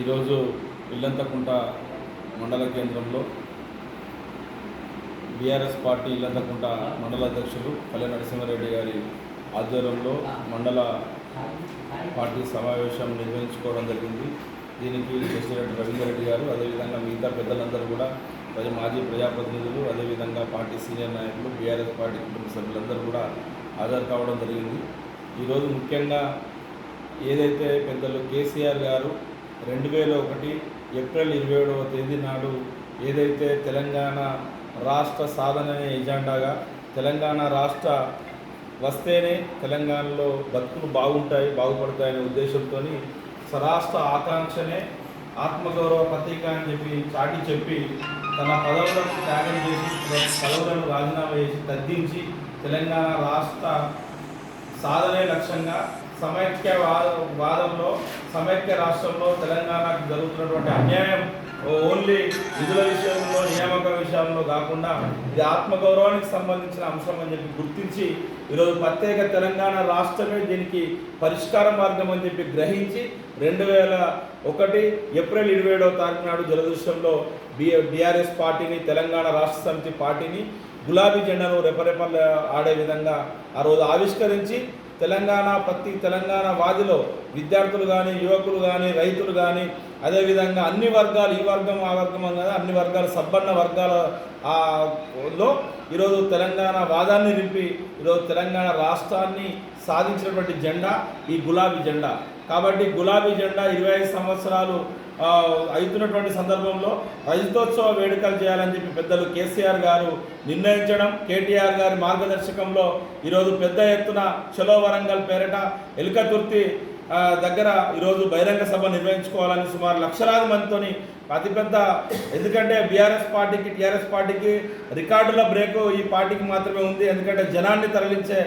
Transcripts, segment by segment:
ఈరోజు ఇల్లంతకుంట మండల కేంద్రంలో బీఆర్ఎస్ పార్టీ ఇల్లంతకుంట మండల అధ్యక్షులు కళ్యాణ నరసింహారెడ్డి గారి ఆధ్వర్యంలో మండల పార్టీ సమావేశం నిర్వహించుకోవడం జరిగింది. దీనికి ప్రెసిడెంట్ రవీందర్ రెడ్డి గారు అదేవిధంగా మిగతా పెద్దలందరూ కూడా ప్రజ మాజీ ప్రజాప్రతినిధులు అదేవిధంగా పార్టీ సీనియర్ నాయకులు బీఆర్ఎస్ పార్టీ కుటుంబ సభ్యులందరూ కూడా హాజరు కావడం జరిగింది. ఈరోజు ముఖ్యంగా ఏదైతే పెద్దలు కేసీఆర్ గారు రెండు వేల ఒకటి ఏప్రిల్ ఇరవై ఏడవ తేదీ నాడు ఏదైతే తెలంగాణ రాష్ట్ర సాధన అనే ఎజెండాగా తెలంగాణ రాష్ట్ర వస్తేనే తెలంగాణలో బతుకులు బాగుంటాయి బాగుపడతాయనే ఉద్దేశంతో స్వరాష్ట్ర ఆకాంక్షనే ఆత్మగౌరవ ప్రతీక అని చెప్పి చాటి చెప్పి తన పదవులను త్యాగం చేసి పదవులను రాజీనామా చేసి తగ్గించి తెలంగాణ రాష్ట్ర సాధనే లక్ష్యంగా సమైక్య వాద వాదంలో సమైక్య రాష్ట్రంలో తెలంగాణకు జరుగుతున్నటువంటి అన్యాయం ఓన్లీ నిధుల విషయంలో నియామక విషయంలో కాకుండా ఇది ఆత్మగౌరవానికి సంబంధించిన అంశం అని చెప్పి గుర్తించి ఈరోజు ప్రత్యేక తెలంగాణ రాష్ట్రమే దీనికి పరిష్కార మార్గం అని చెప్పి గ్రహించి రెండు వేల ఒకటి ఏప్రిల్ ఇరవై ఏడవ తారీఖు నాడు జలదృశ్యంలో బి బీఆర్ఎస్ పార్టీని తెలంగాణ రాష్ట్ర సమితి పార్టీని గులాబీ జెండాను రెపరెపలు ఆడే విధంగా ఆ రోజు ఆవిష్కరించి తెలంగాణ ప్రతి తెలంగాణ వాదిలో విద్యార్థులు కానీ యువకులు కానీ రైతులు కానీ అదేవిధంగా అన్ని వర్గాలు ఈ వర్గం ఆ వర్గం అని అన్ని వర్గాలు సబ్బన్న వర్గాల ఆ, లో ఈరోజు తెలంగాణ వాదాన్ని నింపి ఈరోజు తెలంగాణ రాష్ట్రాన్ని సాధించినటువంటి జెండా ఈ గులాబీ జెండా. కాబట్టి గులాబీ జెండా ఇరవై ఐదు సంవత్సరాలు అవుతున్నటువంటి సందర్భంలో రజతోత్సవ వేడుకలు చేయాలని చెప్పి పెద్దలు కేసీఆర్ గారు నిర్ణయించడం కేటీఆర్ గారి మార్గదర్శకంలో ఈరోజు పెద్ద ఎత్తున చలో వరంగల్ పేరిట ఎలుకతుర్తి దగ్గర ఈరోజు బహిరంగ సభ నిర్వహించుకోవాలని సుమారు లక్షలాది మందితోని అతిపెద్ద ఎందుకంటే బీఆర్ఎస్ పార్టీకి టీఆర్ఎస్ పార్టీకి రికార్డుల బ్రేక్ ఈ పార్టీకి మాత్రమే ఉంది. ఎందుకంటే జనాన్ని తరలించే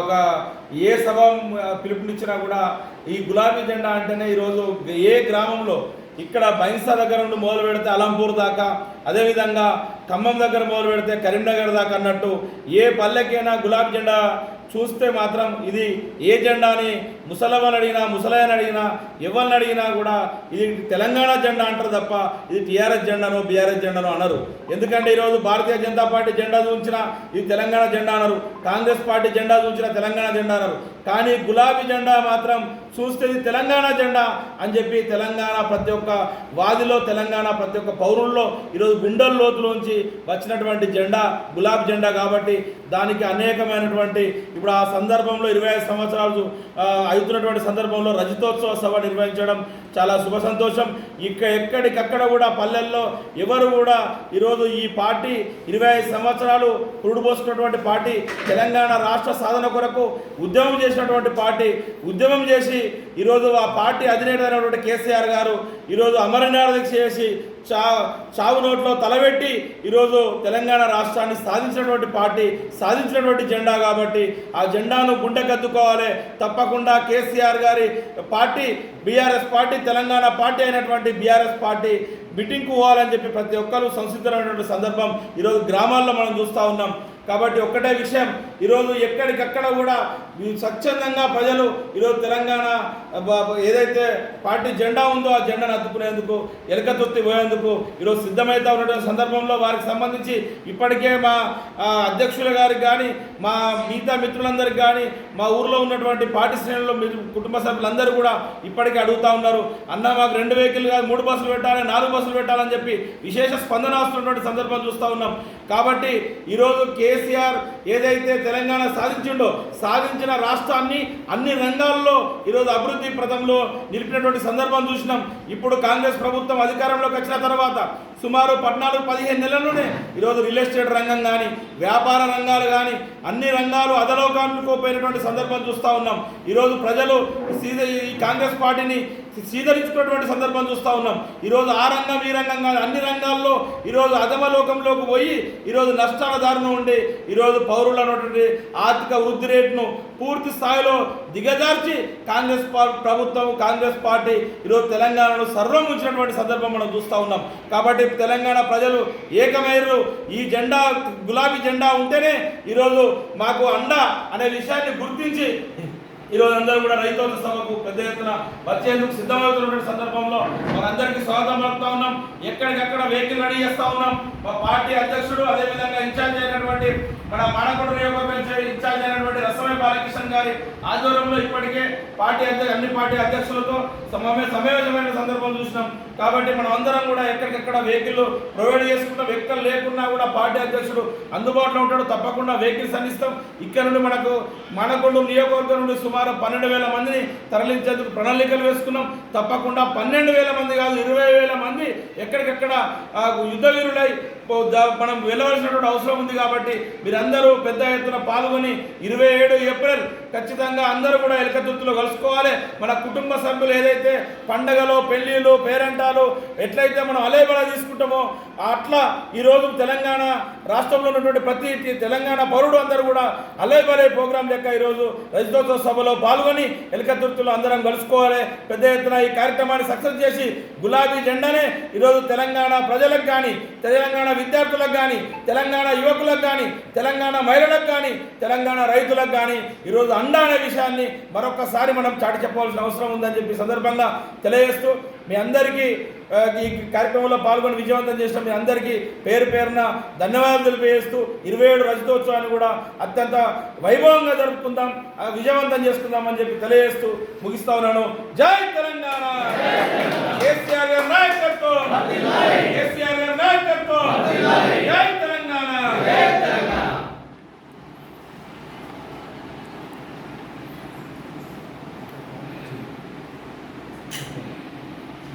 ఒక ఏ సభ పిలుపునిచ్చినా కూడా ఈ గులాబీ జెండా అంటేనే ఈరోజు ఏ గ్రామంలో ఇక్కడ బైన్సా దగ్గర నుండి మొదలు పెడితే అలంపూర్ దాకా అదేవిధంగా ఖమ్మం దగ్గర మొదలు పెడితే కరీంనగర్ దాకా అన్నట్టు ఏ పల్లెకైనా గులాబ్ జెండా చూస్తే మాత్రం ఇది ఏ జెండా అని ముసలమ్మని అడిగినా ముసలయ్యని అడిగినా ఎవరిని అడిగినా కూడా ఇది తెలంగాణ జెండా అంటారు తప్ప ఇది టీఆర్ఎస్ జెండాను బీఆర్ఎస్ జెండాను అనరు. ఎందుకంటే ఈరోజు భారతీయ జనతా పార్టీ జెండా చూంచిన ఇది తెలంగాణ జెండా అనరు. కాంగ్రెస్ పార్టీ జెండా చూంచిన తెలంగాణ జెండా అనరు. కానీ గులాబీ జెండా మాత్రం చూస్తే ఇది తెలంగాణ జెండా అని చెప్పి తెలంగాణ ప్రతి ఒక్క వాదిలో తెలంగాణ ప్రతి ఒక్క పౌరుల్లో ఈరోజు గుండెల లోతులోంచి వచ్చినటువంటి జెండా గులాబీ జెండా కాబట్టి దానికి అనేకమైనటువంటి ఇప్పుడు ఆ సందర్భంలో ఇరవై ఐదు సంవత్సరాలు అవుతున్నటువంటి సందర్భంలో రజతోత్సవ సభ నిర్వహించడం చాలా శుభ సంతోషం. ఇక ఎక్కడికక్కడ కూడా పల్లెల్లో ఎవరు కూడా ఈరోజు ఈ పార్టీ ఇరవై ఐదు సంవత్సరాలు పురుడుపోసుకున్నటువంటి పార్టీ తెలంగాణ రాష్ట్ర సాధన కొరకు ఉద్యమం చేసినటువంటి పార్టీ ఉద్యమం చేసి ఈరోజు ఆ పార్టీ అధినేత అయినటువంటి కేసీఆర్ గారు ఈరోజు అమరనాథ దీక్ష చేసి చా చావు నోట్లో తలబెట్టి ఈరోజు తెలంగాణ రాష్ట్రాన్ని సాధించినటువంటి పార్టీ సాధించినటువంటి జెండా కాబట్టి ఆ జెండాను గుండెకద్దుకోవాలి. తప్పకుండా కేసీఆర్ గారి party BRS party Telangana party అయినటువంటి బీఆర్ఎస్ పార్టీ మీటింగ్కు పోవాలని చెప్పి ప్రతి ఒక్కరూ సంసిద్ధమైనటువంటి సందర్భం ఈరోజు గ్రామాల్లో మనం చూస్తూ ఉన్నాం. కాబట్టి ఒక్కటే విషయం. ఈరోజు ఎక్కడికక్కడ కూడా స్వచ్ఛందంగా ప్రజలు ఈరోజు తెలంగాణ ఏదైతే పార్టీ జెండా ఉందో ఆ జెండాను అద్దుకునేందుకు ఎలకతొత్తి పోయేందుకు ఈరోజు సిద్ధమవుతా ఉన్నటువంటి సందర్భంలో వారికి సంబంధించి ఇప్పటికే మా అధ్యక్షుల గారికి కానీ మా మిగతా మిత్రులందరికీ కానీ మా ఊర్లో ఉన్నటువంటి పార్టీ శ్రేణుల్లో కుటుంబ సభ్యులందరూ కూడా ఇప్పటికే అడుగుతా ఉన్నారు. అన్న మాకు రెండు వెహికల్ కాదు మూడు బస్సులు పెట్టాలి నాలుగు బస్సులు పెట్టాలని చెప్పి విశేష స్పందన వస్తున్నటువంటి సందర్భం చూస్తూ ఉన్నాం. కాబట్టి ఈరోజు కేసీఆర్ ఏదైతే తెలంగాణ సాధించిండో సాధించిన రాష్ట్రాన్ని అన్ని రంగాల్లో ఈరోజు అభివృద్ధి ప్రదంలో నిలిపినటువంటి సందర్భం చూసినాం. ఇప్పుడు కాంగ్రెస్ ప్రభుత్వం అధికారంలోకి వచ్చిన తర్వాత సుమారు పద్నాలుగు పదిహేను నెలల్లోనే ఈరోజు రియల్ ఎస్టేట్ రంగం కానీ వ్యాపార రంగాలు కానీ అన్ని రంగాలు అదలోకానుకోపోయినటువంటి సందర్భం చూస్తూ ఉన్నాం. ఈరోజు ప్రజలు ఈ కాంగ్రెస్ పార్టీని స్వీకరించుకున్నటువంటి సందర్భం చూస్తూ ఉన్నాం. ఈరోజు ఆ రంగం ఈ రంగం కాదు అన్ని రంగాల్లో ఈరోజు అధమలోకంలోకి పోయి ఈరోజు నష్టాల దారిన ఉండి ఈరోజు పౌరులు అన్నటువంటి ఆర్థిక వృద్ధి రేటును పూర్తి స్థాయిలో దిగజార్చి కాంగ్రెస్ పా- ప్రభుత్వం కాంగ్రెస్ పార్టీ ఈరోజు తెలంగాణను సర్వం ఉంచినటువంటి సందర్భం మనం చూస్తూ ఉన్నాం. కాబట్టి తెలంగాణ ప్రజలు ఏకమైరు ఈ జెండా గులాబీ జెండా ఉంటేనే ఈరోజు మాకు అండ అనే విషయాన్ని గుర్తించి ఈ అందరూ కూడా రైతుల సభకు పెద్ద ఎత్తున వచ్చేందుకు సిద్ధమవుతున్నటువంటి సందర్భంలో మనందరికీ స్వాగతం పలుకుతా ఉన్నాం. ఎక్కడికక్కడ వెహికల్ రెడీ చేస్తూ ఉన్నాం. మా పార్టీ అధ్యక్షుడు అదేవిధంగా ఇన్ఛార్జ్ అయినటువంటి మన మానకొండ నియోజకవర్గం ఇన్ఛార్జ్ అయినటువంటి రసమయ బాలకృష్ణ గారి ఆధ్వర్యంలో ఇప్పటికే పార్టీ అధ్యక్ష అన్ని పార్టీ అధ్యక్షులతో సమమే సమావేశమైన సందర్భం చూసినాం. కాబట్టి మనం అందరం కూడా ఎక్కడికెక్కడ వెహికల్ ప్రొవైడ్ చేసుకుంటాం. వెహికల్ లేకున్నా కూడా పార్టీ అధ్యక్షుడు అందుబాటులో ఉంటాడు. తప్పకుండా వెహికల్స్ అందిస్తాం. ఇక్కడ నుండి మనకు మనకొండ నియోజకవర్గం నుండి సుమారు పన్నెండు వేల మందిని తరలించేందుకు ప్రణాళికలు వేసుకున్నాం. తప్పకుండా పన్నెండు వేల మంది కాదు ఇరవై వేల మంది ఎక్కడికెక్కడ ఆ, యుద్ధ వీరులై మనం వెళ్ళవలసినటువంటి అవసరం ఉంది కాబట్టి మీరందరూ పెద్ద ఎత్తున పాల్గొని ఇరవై ఏడు ఏప్రిల్ ఖచ్చితంగా అందరూ కూడా ఎలకతుత్తులు కలుసుకోవాలి. మన కుటుంబ సభ్యులు ఏదైతే పండగలు పెళ్ళిళ్ళు పేరంటాలు ఎట్లయితే మనం అలేబల తీసుకుంటామో అట్లా ఈరోజు తెలంగాణ రాష్ట్రంలో ఉన్నటువంటి ప్రతి తెలంగాణ పౌరుడు అందరూ కూడా అలేబలే ప్రోగ్రాం లెక్క ఈరోజు రజతోత్సవ సభలో పాల్గొని ఎలకతుర్తిలో అందరం కలుసుకోవాలి. పెద్ద ఎత్తున ఈ కార్యక్రమాన్ని సక్సెస్ చేసి గులాబీ జెండానే ఈరోజు తెలంగాణ ప్రజలకు కానీ తెలంగాణ విద్యార్థులకు కానీ తెలంగాణ యువకులకు కానీ తెలంగాణ మహిళలకు కానీ తెలంగాణ రైతులకు కానీ ఈరోజు అండ అనే విషయాన్ని మరొకసారి మనం చాటి చెప్పవలసిన అవసరం ఉందని చెప్పి సందర్భంగా తెలియజేస్తూ మీ అందరికీ ఈ కార్యక్రమంలో పాల్గొని విజయవంతం చేసిన మీ అందరికీ పేరు పేరున ధన్యవాదాలు తెలియజేస్తూ ఇరవై ఏడు రజతోత్సవాన్ని కూడా అత్యంత వైభవంగా జరుపుకుందాం విజయవంతం చేసుకుందాం అని చెప్పి తెలియజేస్తూ ముగిస్తా ఉన్నాను. జై తెలంగాణ! కేసీఆర్ గారి నాయకత్వం! కేసీఆర్ గారి